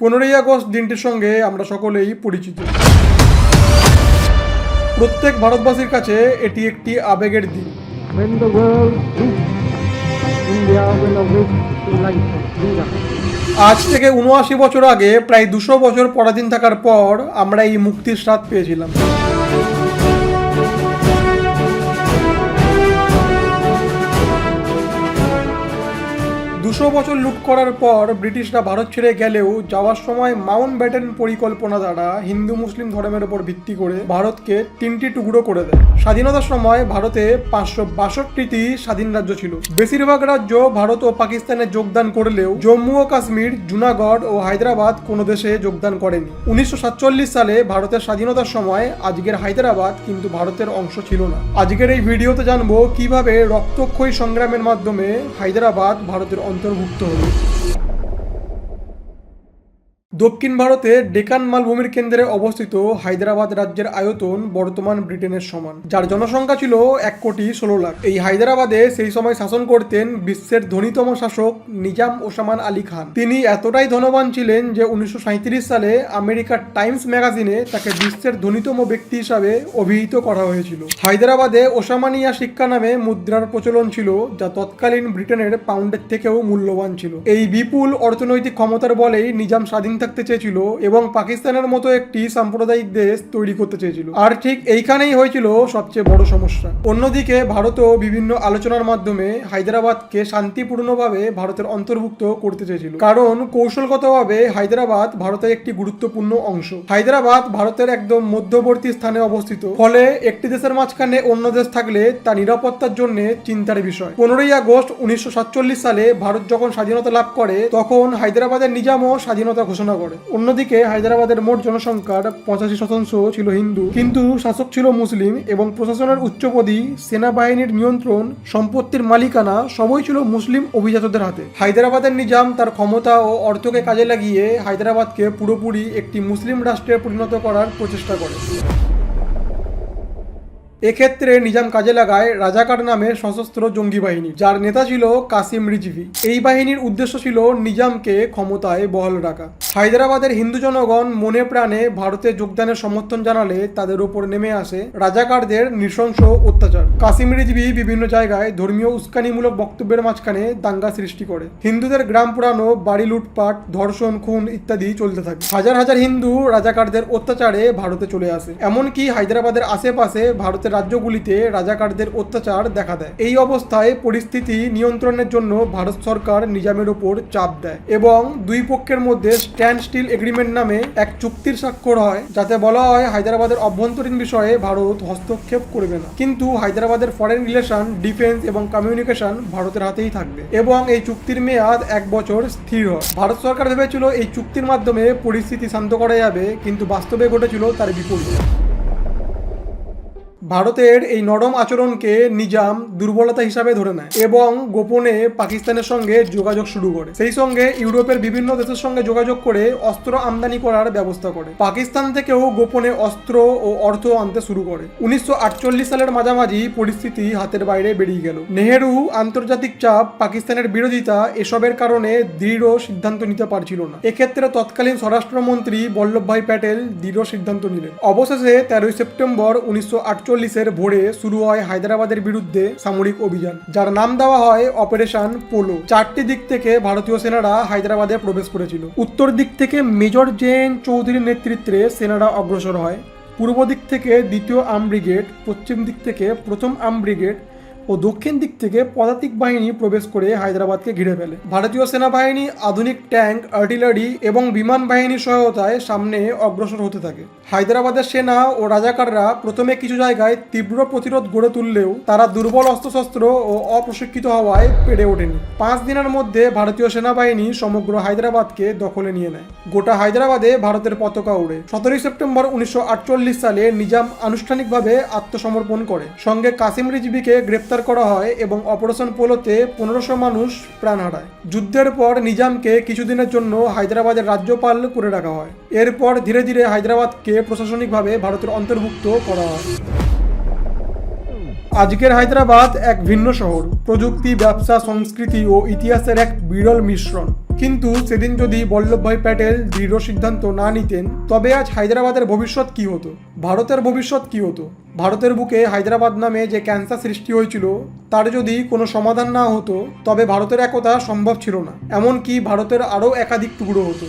পনেরোই আগস্ট দিনটির সঙ্গে আমরা সকলেই পরিচিত। প্রত্যেক ভারতবাসীর কাছে এটি একটি আবেগের দিন. আজ থেকে উনআশি বছর আগে প্রায় দুশো বছর পরাধীন থাকার পর আমরা এই মুক্তির স্বাদ পেয়েছিলাম। দুশো বছর লুট করার পর ব্রিটিশরা ভারত ছেড়ে গেলেও যাওয়ার সময় মাউন্ট ব্যাটেন পরিকল্পনা দ্বারা হিন্দু মুসলিম ধর্মের উপর ভিত্তি করে ভারতকে তিনটি টুকরো করে দেয়। স্বাধীনতার সময় ভারতে পাঁচশো বাষট্টিটি স্বাধীন রাজ্য ছিল। বেশিরভাগ রাজ্য ভারত ও পাকিস্তানে যোগদান করলেও জম্মু ও কাশ্মীর, জুনাগড় ও হায়দ্রাবাদ কোনো দেশে যোগদান করেনি। উনিশশো সাতচল্লিশ সালে ভারতের স্বাধীনতার সময় আজকের হায়দ্রাবাদ কিন্তু ভারতের অংশ ছিল না। আজকের এই ভিডিওতে জানব কীভাবে রক্তক্ষয়ী সংগ্রামের মাধ্যমে হায়দ্রাবাদ ভারতের অন্তর্ভুক্ত হলো দক্ষিণ ভারতে ডেকান মালভূমির কেন্দ্রে অবস্থিত হায়দ্রাবাদ রাজ্যের আয়তন বর্তমান ব্রিটেনের সমান, যার জনসংখ্যা ছিল এক কোটি ষোলো লাখ। এই হায়দ্রাবাদে সেই সময় শাসন করতেন বিশ্বের ধনীতম শাসক নিজাম ওসামান আলী খান। তিনি এতটাই ধনবান ছিলেন যে উনিশশো সাঁইত্রিশ সালে আমেরিকার টাইমস ম্যাগাজিনে তাকে বিশ্বের ধনীতম ব্যক্তি হিসাবে অভিহিত করা হয়েছিল। হায়দ্রাবাদে ওসামানিয়া শিক্ষা নামে মুদ্রার প্রচলন ছিল, যা তৎকালীন ব্রিটেনের পাউন্ডের থেকেও মূল্যবান ছিল। এই বিপুল অর্থনৈতিক ক্ষমতার বলেই নিজাম স্বাধীন থাকতে চেয়েছিল এবং পাকিস্তানের মতো একটি সাম্প্রদায়িক দেশ তৈরি করতে চেয়েছিল। আর ঠিক এইখানেই হয়েছিল সবচেয়ে বড় সমস্যা। অন্যদিকে ভারতও বিভিন্ন আলোচনার মাধ্যমে হায়দ্রাবাদকে শান্তিপূর্ণভাবে ভারতের অন্তর্ভুক্ত করতে চেয়েছিল। কারণ কৌশলগতভাবে হায়দ্রাবাদ ভারতের একটি গুরুত্বপূর্ণ অংশ। হায়দ্রাবাদ ভারতের একদম মধ্যবর্তী স্থানে অবস্থিত। ফলে একটি দেশের মাঝখানে অন্য দেশ থাকলে তা নিরাপত্তার জন্য চিন্তার বিষয়। পনেরোই আগস্ট উনিশশো সাতচল্লিশ সালে ভারত যখন স্বাধীনতা লাভ করে, তখন হায়দ্রাবাদের নিজামও স্বাধীনতা ঘোষণা করে। অন্যদিকে হায়দ্রাবাদের মোট জনসংখ্যার পঁচাশি শতাংশ ছিল হিন্দু। কিন্তু শাসক ছিল মুসলিম এবং প্রশাসনের উচ্চপদী সেনাবাহিনীর নিয়ন্ত্রণ, সম্পত্তির মালিকানা সবই ছিল মুসলিম অভিজাতদের হাতে। হায়দ্রাবাদের নিজাম তার ক্ষমতা ও অর্থকে কাজে লাগিয়ে হায়দ্রাবাদকে পুরোপুরি একটি মুসলিম রাষ্ট্রে পরিণত করার প্রচেষ্টা করে। এক্ষেত্রে নিজাম কাজে লাগায় রাজাকার নামের সশস্ত্র জঙ্গি বাহিনী, যার নেতা ছিল কাসিম রিজভি। এই বাহিনীর উদ্দেশ্য ছিল নিজামকে ক্ষমতায় বহাল রাখা। হায়দ্রাবাদের হিন্দু জনগণ মনে প্রাণে ভারতে যোগদানের সমর্থন জানালে তাদের উপর নেমে আসে রাজাকারদের নৃশংস অত্যাচার। কাসিম রিজভি বিভিন্ন জায়গায় ধর্মীয় উস্কানিমূলক বক্তব্যের মাঝখানে দাঙ্গা সৃষ্টি করে। হিন্দুদের গ্রাম পুরানো, বাড়ি লুটপাট, ধর্ষণ, খুন ইত্যাদি চলতে থাকে। হাজার হাজার হিন্দু রাজাকারদের অত্যাচারে ভারতে চলে আসে। এমনকি হায়দ্রাবাদের আশেপাশে ভারতের রাজ্যগুলিতে রাজাকারদের অত্যাচার দেখা দেয়। এই অবস্থায় পরিস্থিতি নিয়ন্ত্রণের জন্য ভারত সরকার নিজামের ওপর চাপ দেয় এবং দুই পক্ষের মধ্যে স্ট্যান্ড স্টিল এগ্রিমেন্ট নামে এক চুক্তির স্বাক্ষর হয়, যাতে বলা হয় হায়দ্রাবাদের অভ্যন্তরীণ বিষয়ে ভারত হস্তক্ষেপ করবে না। কিন্তু হায়দ্রাবাদের ফরেন রিলেশন ডিফেন্স এবং কমিউনিকেশন ভারতের হাতেই থাকবে। এবং এই চুক্তির মেয়াদ এক বছর স্থির হয়। ভারত সরকার ভেবেছিল এই চুক্তির মাধ্যমে পরিস্থিতি শান্ত করা যাবে, কিন্তু বাস্তবে ঘটেছিল তার বিপরীত। ভারতের এই নরম আচরণকে নিজাম, দুর্বলতা হিসাবে ধরে নেয় এবং গোপনে পাকিস্তানের সঙ্গে যোগাযোগ শুরু করে। সেই সঙ্গে ইউরোপের বিভিন্ন দেশের সঙ্গে যোগাযোগ করে অস্ত্র আমদানি করার ব্যবস্থা করে। পাকিস্তান থেকেও গোপনে অস্ত্র ও অর্থ আনতে শুরু করে। উনিশশো আটচল্লিশ সালের মাঝামাঝি পরিস্থিতি হাতের বাইরে বেরিয়ে গেল। নেহেরু আন্তর্জাতিক চাপ, পাকিস্তানের বিরোধিতা এসবের কারণে দৃঢ় সিদ্ধান্ত নিতে পারছিল না। এক্ষেত্রে তৎকালীন স্বরাষ্ট্রমন্ত্রী বল্লভভাই প্যাটেল দৃঢ় সিদ্ধান্ত নিলেন। অবশেষে তেরোই সেপ্টেম্বর উনিশশো আটচল্লিশ আটচল্লিশের ভোরে শুরু হয় হায়দ্রাবাদের বিরুদ্ধে সামরিক অভিযান, যার নাম দেওয়া হয় অপারেশন পোলো। চারটি দিক থেকে ভারতীয় সেনারা হায়দ্রাবাদে প্রবেশ করেছিল। উত্তর দিক থেকে মেজর জেন চৌধুরীর নেতৃত্বে সেনারা অগ্রসর হয়। পূর্ব দিক থেকে দ্বিতীয় আর্ম ব্রিগেড, পশ্চিম দিক থেকে প্রথম আর্ম ব্রিগেড ও দক্ষিণ দিক থেকে পদাতিক বাহিনী প্রবেশ করে হায়দ্রাবাদকে ঘিরে ফেলে। ভারতীয় সেনাবাহিনী আধুনিক ট্যাঙ্ক, আর্টিলারি এবং বিমান বাহিনীর সহায়তায় সামনে অগ্রসর হতে থাকে। হায়দ্রাবাদের সেনা ও রাজাকাররা প্রথমে কিছু জায়গায় তীব্র প্রতিরোধ গড়ে তুললেও তারা দুর্বল অস্ত্রশস্ত্র ও অপ্রশিক্ষিত হওয়ায় পেরে ওঠেনি। পাঁচ দিনের মধ্যে ভারতীয় সেনাবাহিনী সমগ্র হায়দ্রাবাদকে দখলে নিয়ে নেয়। গোটা হায়দ্রাবাদে ভারতের পতাকা উড়ে। সতেরোই সেপ্টেম্বর উনিশশো আটচল্লিশ সালে নিজাম আনুষ্ঠানিকভাবে আত্মসমর্পণ করে। সঙ্গে কাসিম রিজভিকে গ্রেপ্তার করা হয় এবং অপারেশন পোলোতে পনেরোশো মানুষ প্রাণ হারায়। যুদ্ধের পর নিজামকে কিছুদিনের জন্য হায়দ্রাবাদের রাজ্যপাল করে রাখা হয়। এরপর ধীরে ধীরে হায়দ্রাবাদকে প্রশাসনিকভাবে ভারতের অন্তর্ভুক্ত করা হয়। আজকের হায়দ্রাবাদ এক ভিন্ন শহর। প্রযুক্তি, ব্যবসা, সংস্কৃতি ও ইতিহাসের এক বিরল মিশ্রণ। কিন্তু সেদিন যদি বল্লভভাই প্যাটেল দৃঢ় সিদ্ধান্ত না নিতেন, তবে আজ হায়দ্রাবাদের ভবিষ্যৎ কি হতো? ভারতের ভবিষ্যৎ কি হতো? ভারতের বুকে হায়দ্রাবাদ নামে যে ক্যান্সার সৃষ্টি হয়েছিল, তার যদি কোনো সমাধান না হতো, তবে ভারতের একতা সম্ভব ছিল না। এমনকি ভারতের আরও একাধিক টুকরো হতো।